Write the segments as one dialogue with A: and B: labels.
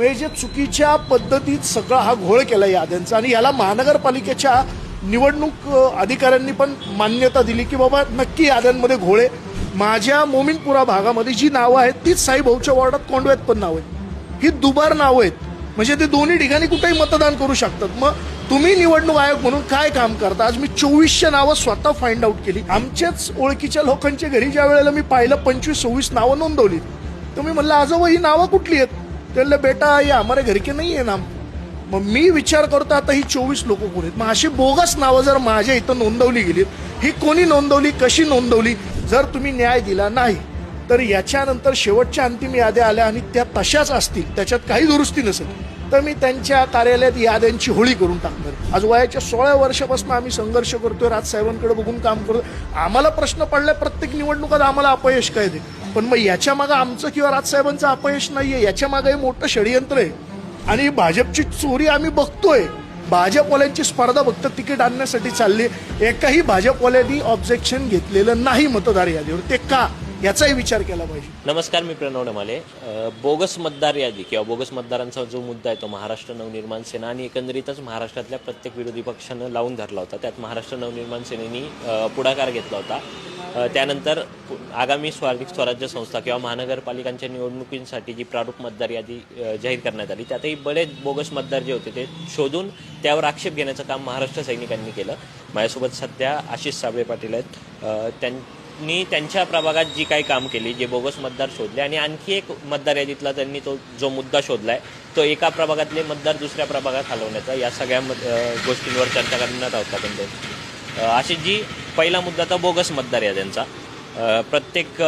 A: म्हणजे जे चुकीच्या पद्धतीत सगळा हा घोळ केला याद्यांचा. आणि याला महानगरपालिकेच्या निवडणूक अधिकाऱ्यांनी पण मान्यता दिली की बाबा नक्की याद्यांमध्ये घोळे माझ्या मोमिनपुरा भागामध्ये जी नावं आहेत तीच साईभाऊच्या वॉर्डात कोंडव्यात पण नावं आहेत. ही दुबार नावं आहेत. म्हणजे ते दोन्ही ठिकाणी कुठेही मतदान करू शकतात. मग तुम्ही निवडणूक आयोग म्हणून काय काम करता? आज मी चोवीसशे नावं स्वतः फाइंड आउट केली. आमच्याच ओळखीच्या लोकांच्या घरी ज्या वेळेला मी पाहिलं पंचवीस सव्वीस नावं नोंदवली. तुम्ही म्हणलं आजोबा ही नावं कुठली आहेत? त्याला बेटा ये हमारे घर के नाही आहे ना? मग मी विचार करतो आता ही चोवीस लोक कोण आहेत? मग अशी बोगस नावं जर माझ्या इथं नोंदवली गेली ही कोणी नोंदवली कशी नोंदवली? जर तुम्ही न्याय दिला नाही तर याच्यानंतर शेवटच्या अंतिम याद्या आल्या आणि त्या तशाच असतील त्याच्यात काही दुरुस्ती नसेल तर मी त्यांच्या कार्यालयात याद्यांची होळी करून टाकणार. आज वयाच्या सोळा वर्षापासून आम्ही संघर्ष करतोय राजसाहेबांकडे बघून काम करतो आम्हाला प्रश्न पडला प्रत्येक निवडणुकात आम्हाला अपयश काय दे पण मग याच्या मागं आमचं किंवा राजसाहेबांचं अपयश नाहीये. याच्या मागे हे मोठं षडयंत्र आहे. आणि भाजपची चोरी आम्ही बघतोय. भाजपवाल्यांची स्पर्धा फक्त तिकीट आणण्यासाठी चालली. एकाही भाजपवाल्यांनी ऑब्जेक्शन घेतलेलं नाही मतदार यादीवर. ते का? याचाही विचार केला पाहिजे.
B: नमस्कार मी प्रणव डमाले बोगस मतदार यादी किंवा बोगस मतदारांचा जो मुद्दा आहे तो महाराष्ट्र नवनिर्माण सेना आणि एकंदरीतच महाराष्ट्रातल्या प्रत्येक विरोधी पक्षानं लावून धरला होता. त्यात महाराष्ट्र नवनिर्माण सेनेनी पुढाकार घेतला होता. त्यानंतर आगामी स्वार्थिक स्वराज्य संस्था किंवा महानगरपालिकांच्या निवडणुकींसाठी जी प्रारूप मतदार यादी जाहीर करण्यात आली त्यातही बरेच बोगस मतदार जे होते ते शोधून त्यावर आक्षेप घेण्याचं काम महाराष्ट्र सैनिकांनी केलं. माझ्यासोबत सध्या आशिष साबळे पाटील आहेत. त्यां नी त्यांच्या प्रभागात जी काही काम केली जे बोगस मतदार शोधले आणि आणखी एक मतदार यादीतला त्यांनी तो जो मुद्दा शोधलाय तो एका प्रभागातले मतदार दुसऱ्या प्रभागात हलवण्याचा या सगळ्या गोष्टींवर चर्चा करण्यात आहोत आपण अशी जी पहिला मुद्दा तर बोगस मतदार याद्यांचा. प्रत्येक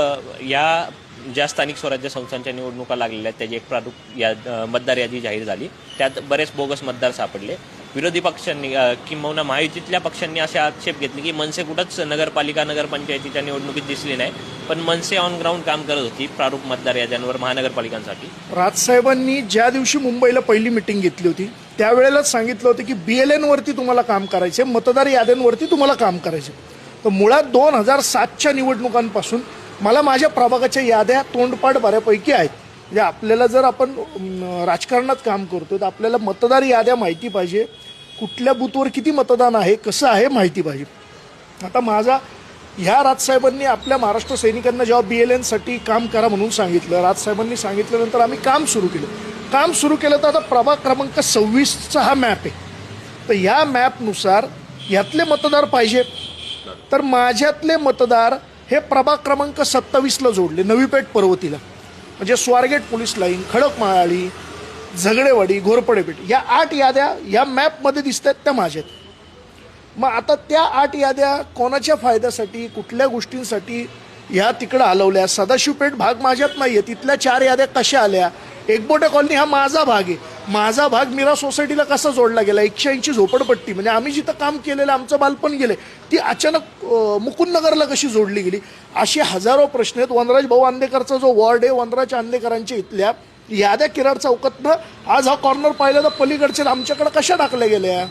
B: या ज्या स्थानिक स्वराज्य संस्थांच्या निवडणुका लागलेल्या आहेत त्याची एक प्रारूप या मतदार यादी जाहीर झाली. त्यात बरेच बोगस मतदार सापडले. विरोधी पक्षांनी किंबहुना महायुतीतल्या पक्षांनी असे आक्षेप घेतले की मनसे कुठंच नगरपालिका नगरपंचायतीच्या निवडणुकीत दिसली नाही पण मनसे ऑन ग्राउंड काम करत होती प्रारूप मतदार याद्यांवर महानगरपालिकांसाठी.
A: राजसाहेबांनी ज्या दिवशी मुंबईला पहिली मिटिंग घेतली होती त्यावेळेलाच सांगितलं होतं की बी एल एनवरती तुम्हाला काम करायचे मतदार याद्यांवरती तुम्हाला काम करायचे तर मुळात दोन हजार सातच्या निवडणुकांपासून मला माझ्या प्रभागाच्या याद्या तोंडपाठ बऱ्यापैकी आहेत. म्हणजे आपल्याला जर आपण राजकारणात काम करतो तर आपल्याला मतदार याद्या माहिती पाहिजे कुठल्या बूथवर किती मतदान आहे कसं आहे माहिती पाहिजे. आता माझा ह्या राजसाहेबांनी आपल्या महाराष्ट्र सैनिकांना जेव्हा बी एल एनसाठी काम करा म्हणून सांगितलं राजसाहेबांनी सांगितल्यानंतर आम्ही काम सुरू केलं. काम सुरू केलं तर आता प्रभाग क्रमांक सव्वीसचा हा मॅप आहे. तर ह्या मॅपनुसार यातले मतदार पाहिजे. तर माझ्यातले मतदार हे प्रभाग क्रमांक सत्तावीसला जोडले नवीपेठ पर्वतीला. म्हणजे स्वारगेट पोलीस लाईन खडकमाळी झगडेवाडी घोरपडेपेठ या आठ याद्या या मॅपमध्ये दिसत आहेत त्या माझ्या मग आता त्या आठ याद्या कोणाच्या फायद्यासाठी कुठल्या गोष्टींसाठी ह्या तिकडं हलवल्या? सदाशिवपेठ भाग माझ्यात नाही आहे तिथल्या चार याद्या कशा आल्या? एकबोटे कॉलनी हा माझा भाग आहे. माझा भाग मीरा सोसायटीला कसा जोडला गेला? एकशे ऐंशी झोपडपट्टी म्हणजे आम्ही जिथं काम केलेलं आमचं बालपण गेले ती अचानक मुकुंदनगरला कशी जोडली गेली? असे हजारो प्रश्न आहेत. वनराज भाऊ आंदेकरचा जो वॉर्ड आहे वनराज आंदेकरांच्या इथल्या याद्या किराड चौकातनं आज हा कॉर्नर पाहिला तर पलीकडचे आमच्याकडे कशा टाकल्या गेल्या?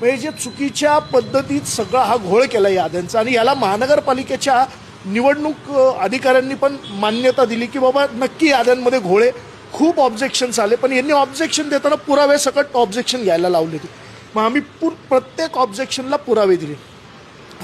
A: म्हणजे जे चुकीच्या पद्धतीत सगळा हा घोळ केला याद्यांचा. आणि याला महानगरपालिकेच्या निवडणूक अधिकाऱ्यांनी पण मान्यता दिली की बाबा नक्की याद्यांमध्ये घोळे. खूप ऑब्जेक्शन्स आले. पण यांनी ऑब्जेक्शन देताना पुरावे सकट ऑब्जेक्शन घ्यायला लावले होते. मग आम्ही पूर प्रत्येक ऑब्जेक्शनला पुरावे दिले.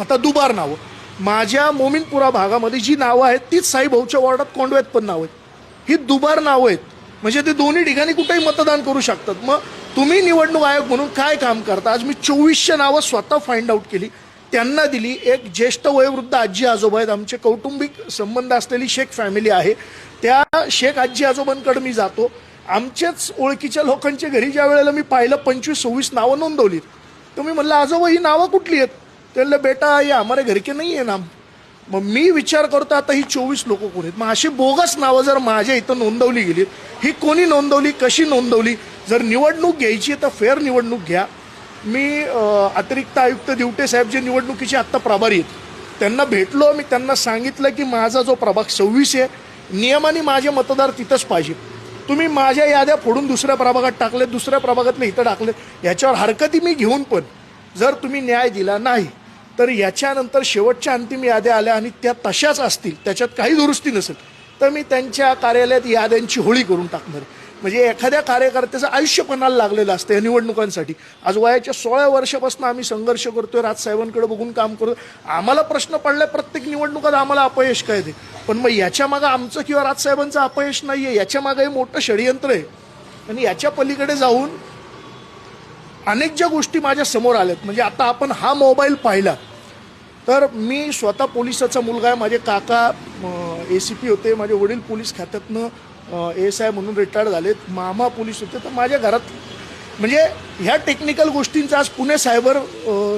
A: आता दुबार नावं. माझ्या मोमिनपुरा भागामध्ये जी नावं आहेत तीच साईभाऊच्या वॉर्डात कोंडव्यात पण नावं आहेत. ही दुबार नावं आहेत. म्हणजे ते दोन्ही ठिकाणी कुठेही मतदान करू शकतात. मग तुम्ही निवडणूक आयोग म्हणून काय काम करता? आज मी चोवीसशे नावं स्वतः फाइंड आउट केली. त्यांना दिली. एक ज्येष्ठ वयोवृद्ध आजी आजोबा आहेत. आमचे कौटुंबिक संबंध असलेली शेख फॅमिली आहे. त्या शेख आजी आजोबांकडे मी जातो. आमच्याच ओळखीच्या लोकांच्या घरी ज्या वेळेला मी पाहिलं पंचवीस सव्वीस नावं नोंदवली तर मी म्हणलं आजोबा ही नावं कुठली आहेत? त्यांना बेटा ये आम्हाला घर के नाही आहे नाम. मग मी विचार करतो आता ही चोवीस लोक कोण आहेत? मग अशी बोगस नावं जर माझ्या इथं नोंदवली गेली ही कोणी नोंदवली कशी नोंदवली? जर निवडणूक घ्यायची आहे तर फेअर निवडणूक घ्या. मी अतिरिक्त आयुक्त दिवटे साहेब जे निवडणुकीचे आत्ता प्रभारी आहेत त्यांना भेटलो मी त्यांना सांगितलं की माझा जो प्रभाग सव्वीस आहे नियमाने माझे मतदार तिथंच पाहिजे. तुम्ही माझ्या याद्या फोडून दुसऱ्या प्रभागात टाकले दुसऱ्या प्रभागातले इथं टाकले याच्यावर हरकती मी घेऊन पण जर तुम्ही न्याय दिला नाही तर याच्यानंतर शेवटच्या अंतिम याद्या आल्या आणि त्या तशाच असतील त्याच्यात काही दुरुस्ती नसेल तर मी त्यांच्या कार्यालयात याद्यांची होळी करून टाकणार. म्हणजे एखाद्या कार्यकर्त्याचं आयुष्य पणाला लागलेलं असतं या निवडणुकांसाठी. आज वयाच्या सोळा वर्षापासून आम्ही संघर्ष करतोय राजसाहेबांकडे बघून काम करतो आम्हाला प्रश्न पडलाय प्रत्येक निवडणुकात आम्हाला अपयश काय ते. पण मग याच्या मागं आमचं किंवा राजसाहेबांचं अपयश नाहीये याच्या मागं हे मोठं षडयंत्र आहे. आणि याच्या पलीकडे जाऊन अनेक ज्या गोष्टी माझ्यासमोर आल्यात म्हणजे आता आपण हा मोबाईल पाहिला तर मी स्वतः पोलिसाचा मुलगा आहे माझे काका ए सी पी होते माझे वडील पोलीस खात्यातनं एस आय म्हणून रिटायर्ड झालेत मामा पोलीस होते तर माझ्या घरात म्हणजे ह्या टेक्निकल गोष्टींचा आज पुणे सायबर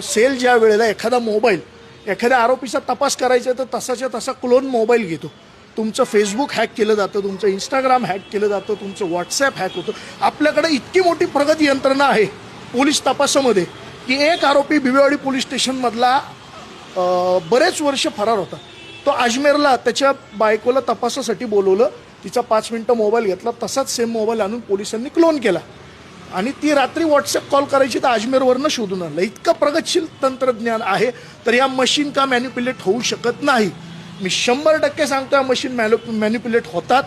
A: सेल ज्या वेळेला एखादा मोबाईल एखाद्या आरोपीचा तपास करायचा आहे तर तसाच्या तसा क्लोन मोबाईल घेतो. तुमचं फेसबुक हॅक केलं जातं तुमचं इंस्टाग्राम हॅक केलं जातं तुमचं व्हॉट्सॲप हॅक होतं. आपल्याकडे इतकी मोठी प्रगती यंत्रणा आहे पोलीस तपासामध्ये की एक आरोपी भिवेवाडी पोलीस स्टेशनमधला बरेच वर्ष फरार होता. तो अजमेरला त्याच्या बायकोला तपासासाठी बोलवलं. तिचा पाच मिनटं मोबाईल घेतला. तसाच सेम मोबाईल आणून पोलिसांनी क्लोन केला. आणि ती रात्री व्हॉट्सअप कॉल करायची तर अजमेरवरनं शोधून आणलं. इतकं प्रगतशील तंत्रज्ञान आहे तर या मशीन का मॅन्युप्युलेट होऊ शकत नाही? मी शंभर टक्के सांगतो या मशीन मॅन्युप्युलेट होतात.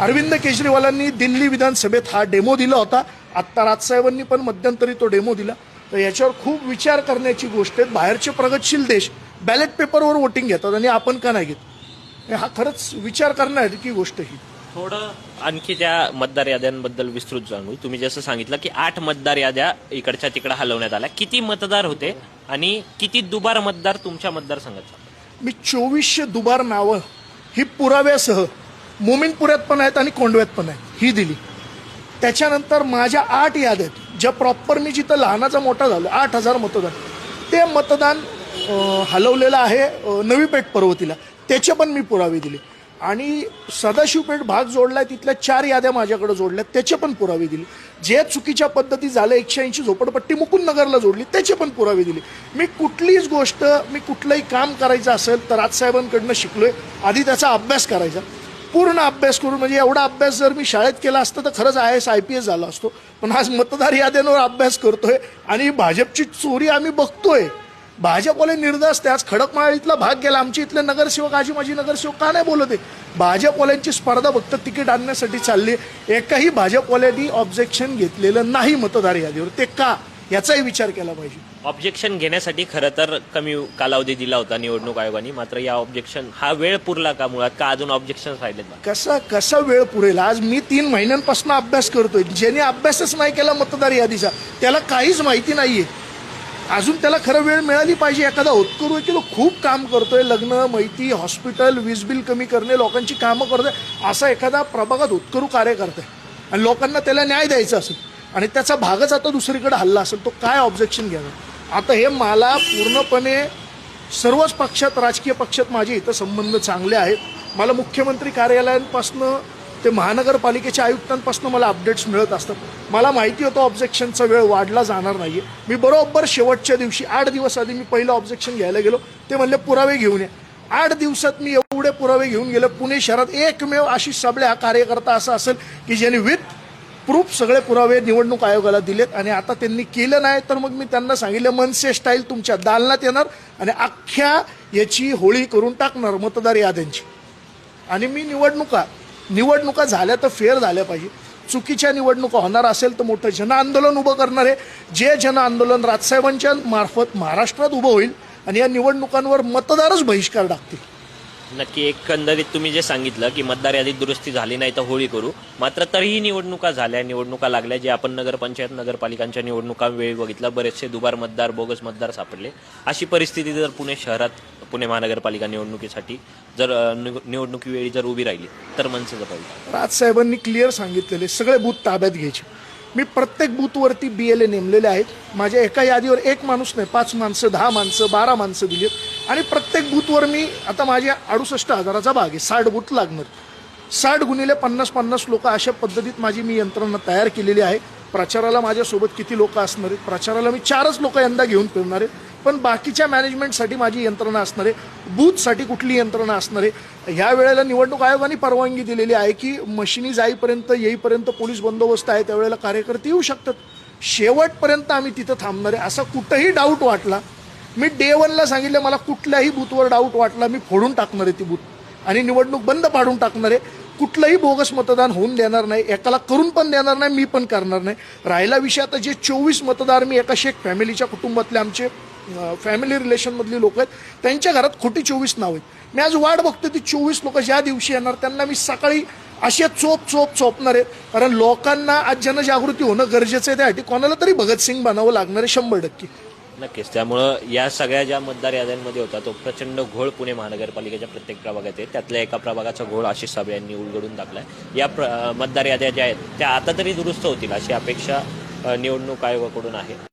A: अरविंद केजरीवालांनी दिल्ली विधानसभेत हा डेमो दिला होता. आत्ता राजसाहेबांनी पण मध्यंतरी तो डेमो दिला. तर याच्यावर खूप विचार करण्याची गोष्ट आहे बाहेरचे प्रगतशील देश बॅलेट पेपरवर वोटिंग घेतात आणि आपण का नाही घेत? हा खरंच विचार करण्याची गोष्ट ही.
B: थोडं आणखी त्या मतदार याद्यांबद्दल विस्तृत जाणू तुम्ही जसं सांगितलं की आठ मतदार याद्या इकडच्या तिकडे हलवण्यात आल्या. किती मतदार होते आणि किती दुबार मतदार तुमच्या मतदारसंघात
A: मी चोवीसशे दुबार नावं ही पुराव्यासह मोमिनपुऱ्यात पण आहेत आणि कोंडव्यात पण आहेत. ही दिली. त्याच्यानंतर माझ्या आठ याद्या आहेत ज्या प्रॉपर मी जिथं लहानाचा मोठा झालो आठ हजार मतदान. ते मतदान हलवलेलं आहे नवी पेठ पर्वतीला. त्याचे पण मी पुरावे दिले. आणि सदाशिवपेठ भाग जोडलाय तिथल्या चार याद्या माझ्याकडे जोडल्या त्याचे पण पुरावे दिले. जे चुकीच्या पद्धती झाल्या एकशे ऐंशी झोपडपट्टी मुकुंदनगरला जोडली त्याचे पण पुरावे दिले. मी कुठलीच गोष्ट मी कुठलंही काम करायचं असेल तर राजसाहेबांकडनं शिकलोय. आधी त्याचा अभ्यास करायचा. पूर्ण अभ्यास करून म्हणजे एवढा अभ्यास जर मी शाळेत केला असता तर खरंच I S I P S झाला असतो. पण आज मतदार याद्यांवर अभ्यास करतोय आणि भाजपची चोरी आम्ही बघतोय. भाजपवाले निर्दस्त आहे. आज खडकमाळीतला भाग गेला. आमच्या इथले नगरसेवक आजी माझी नगरसेवक का नाही बोलत आहे भाजपवाल्यांची स्पर्धा फक्त तिकीट आणण्यासाठी चालली आहे. एकाही भाजपवाल्यांनी ऑब्जेक्शन घेतलेलं नाही मतदार यादीवर ते का? याचाही विचार केला पाहिजे.
B: ऑब्जेक्शन घेण्यासाठी खरं तर कमी कालावधी दिला होता निवडणूक आयोगाने. मात्र या ऑब्जेक्शन हा वेळ पुरला का मुळात? का अजून ऑब्जेक्शन राहिलेत बा?
A: कसा कसा वेळ पुरेल? आज मी तीन महिन्यांपासून अभ्यास करतोय. ज्याने अभ्यासच नाही केला मतदार यादीचा त्याला काहीच माहिती नाहीये. अजून त्याला खरं वेळ मिळाली पाहिजे. एखादा होतकरू आहे की तो खूप काम करतोय. लग्न मैती हॉस्पिटल वीज बिल कमी करणे लोकांची कामं करतोय असा एखादा प्रभागात होतकरू कार्य करतोय आणि लोकांना त्याला न्याय द्यायचा असेल. आणि त्याचा भागच आता दुसरीकडे हल्ला असेल तो काय ऑब्जेक्शन घ्यावं आता हे मला पूर्णपणे सर्वच पक्षात राजकीय पक्षात माझे इथं संबंध चांगले आहेत. मला मुख्यमंत्री कार्यालयांपासनं ते महानगरपालिकेच्या आयुक्तांपासून मला अपडेट्स मिळत असतात. मला माहिती होतं ऑब्जेक्शनचा वेळ वाढला जाणार नाही आहे मी बरोबर शेवटच्या दिवशी आठ दिवस आधी मी पहिलं ऑब्जेक्शन घ्यायला गेलो. ते म्हणले पुरावे घेऊन या. आठ दिवसात मी एवढे पुरावे घेऊन गेलो. पुणे शहरात एकमेव अशी साबळे हा कार्यकर्ता असा असेल की ज्याने विथ प्रूफ सगळे पुरावे निवडणूक आयोगाला दिलेत आणि आता त्यांनी केलं नाही तर मग मी त्यांना सांगितलं मनसे स्टाईल तुमच्या दालनात येणार आणि अख्ख्या याची होळी करून टाकणार मतदार याद्यांची. आणि मी निवडणुका निवडणुका झाल्या तर फेअर झाल्या पाहिजे. चुकीच्या निवडणुका होणार असेल तर मोठं जन आंदोलन उभं करणार आहे. जे जन आंदोलन राजसाहेबांच्या मार्फत महाराष्ट्रात उभं होईल आणि या निवडणुकांवर मतदारच बहिष्कार टाकतील.
B: नक्की एकंदरीत तुम्ही जे सांगितलं की मतदार यादीत दुरुस्ती झाली नाही तर होळी करू मात्र तरीही निवडणुका झाल्या निवडणुका लागल्या जे आपण नगरपंचायत नगरपालिकांच्या निवडणुका वेळी बघितलं बरेचसे दुबार मतदार बोगस मतदार सापडले. अशी परिस्थिती जर पुणे शहरात पुणे महानगरपालिका निवडणुकीसाठी जर निव- निवडणुकीवेळी जर उभी राहिली तर मनसेचं पाहिजे
A: राजसाहेबांनी क्लिअर सांगितलेले सगळे बूथ ताब्यात घ्यायचे. मी प्रत्येक बूथवरती बी एल ए नेमलेले आहेत. माझ्या एका यादीवर एक माणूस नाही पाच माणसं दहा माणसं बारा माणसं दिली आहेत आणि प्रत्येक बूथवर मी आता माझ्या अडुसष्ट हजाराचा भाग आहे. साठ बूथ लागणार. साठ गुणिले पन्नास पन्नास लोक अशा पद्धतीत माझी मी यंत्रणा तयार केलेली आहे. प्रचाराला माझ्यासोबत किती लोक असणार आहेत? प्रचाराला मी चारच लोक यंदा घेऊन फिरणार आहे. पण बाकीच्या मॅनेजमेंटसाठी माझी यंत्रणा असणार आहे. बूथसाठी कुठली यंत्रणा असणार आहे? ह्या वेळेला निवडणूक आयोगाने परवानगी दिलेली आहे की मशिनी जाईपर्यंत येईपर्यंत पोलीस बंदोबस्त आहे. त्यावेळेला कार्यकर्ते येऊ शकतात. शेवटपर्यंत आम्ही तिथं थांबणार आहे. असा कुठंही डाऊट वाटला मी डे वनला सांगितलं मला कुठल्याही बूथवर डाऊट वाटला मी फोडून टाकणार आहे ती बूथ आणि निवडणूक बंद पाडून टाकणार आहे. कुठलंही बोगस मतदान होऊन देणार नाही. एकाला करून पण देणार नाही मी पण करणार नाही. राहिला विषय आता जे चोवीस मतदार मी एका शेख फॅमिलीच्या कुटुंबातले आमचे फॅमिली रिलेशनमधली लोक आहेत त्यांच्या घरात खोटी चोवीस नाव आहेत. मी आज वाट बघतो ती चोवीस लोक ज्या दिवशी येणार त्यांना मी सकाळी असे चोप चोप चोपणार आहेत कारण लोकांना आज जनजागृती होणं गरजेचं आहे त्यासाठी कोणाला तरी भगतसिंग बनावं लागणार आहे शंभर टक्के.
B: नक्कीच त्यामुळं या सगळ्या ज्या मतदार याद्यांमध्ये होता तो प्रचंड घोळ पुणे महानगरपालिकेच्या प्रत्येक प्रभागात आहे त्यातल्या एका प्रभागाचा घोळ आशिष साबळे यांनी उलगडून टाकलाय. या प्र मतदार याद्या ज्या आहेत त्या आता तरी दुरुस्त होतील अशी अपेक्षा निवडणूक आयोगाकडून आहे.